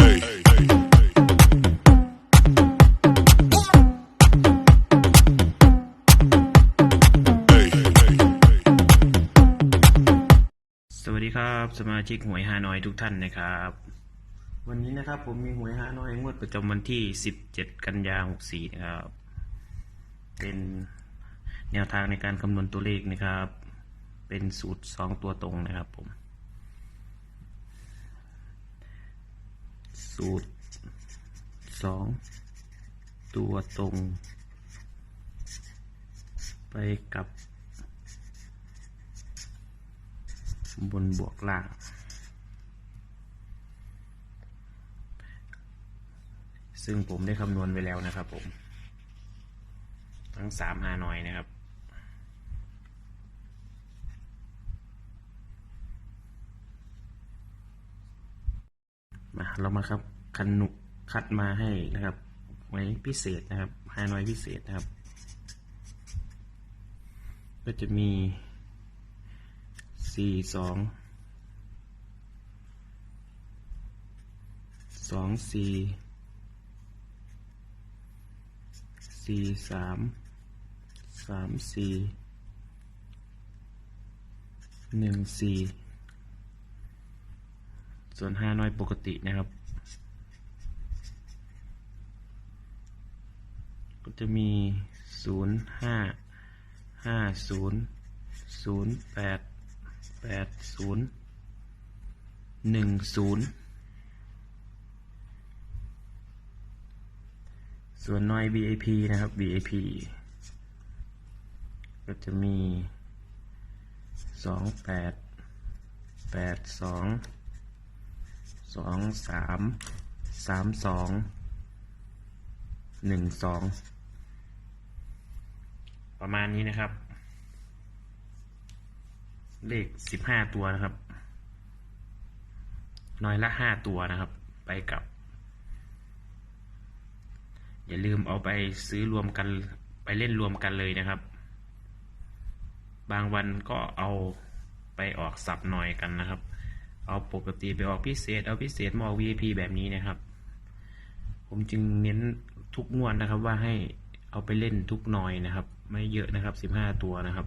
สวัสดีครับสมาชิกหวยฮานอยทุกท่านนะครับ วันนี้นะครับผมมีหวยฮานอยงวดประจำวันที่ 17 กันยา64นะครับ เป็นแนวทางในการคำนวณตัวเลขนะครับ เป็นสูตร 2 ตัวตรงนะครับผม สูตร 2 ตัวตรง ไปกับบนบวกล่าง ซึ่งผมได้คำนวณไว้แล้วนะครับผม ทั้งสามฮานอยนะครับ มาเรามาครับคันนุคัดมาให้นะครับไว้พิเศษนะครับฮานอยพิเศษนะครับ ก็จะมีสี่สองสองสี่สี่สามสามสี่หนึ่งสี่ ส่วนห้าน้อยปกตินะครับ ก็จะมีศูนย์ห้าห้าศูนย์ศูนย์แปดแปดศูนย์หนึ่งศูนย์ส่วนน้อย VIP นะครับ VIP ก็จะมีสองแปดแปด สองสามสามสองหนึ่งสองประมาณนี้นะครับ เลขสิบห้าตัวนะครับ น้อยละห้าตัวนะครับ ไปกับ อย่าลืมเอาไปซื้อรวมกันไปเล่นรวมกันเลยนะครับ บางวันก็เอาไปออกสับหน่อยกันนะครับ เอาปกติไปออกพิเศษ เอาพิเศษมาออก VIP แบบนี้นะครับ ผมจึงเน้นทุกงวดนะครับว่าให้เอาไปเล่นทุกหน่อยนะครับ ไม่เยอะนะครับสิบห้าตัวนะครับ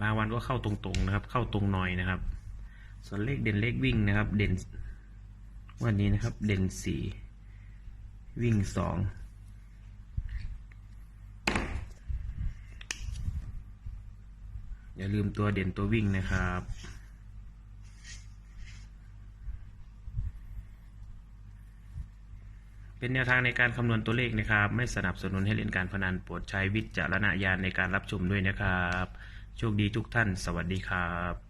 บางวันก็เข้าตรงๆนะครับ เข้าตรงหน่อยนะครับ ส่วนเลขเด่นเลขวิ่งนะครับ เด่นวันนี้นะครับ เด่นสี่วิ่งสองอย่าลืมตัวเด่นตัววิ่งนะครับ เป็นแนวทางในการคำนวณตัวเลขนะครับ ไม่สนับสนุนให้เล่นการพนันโปรดใช้วิจารณญาณในการรับชมด้วยนะครับ โชคดีทุกท่าน สวัสดีครับ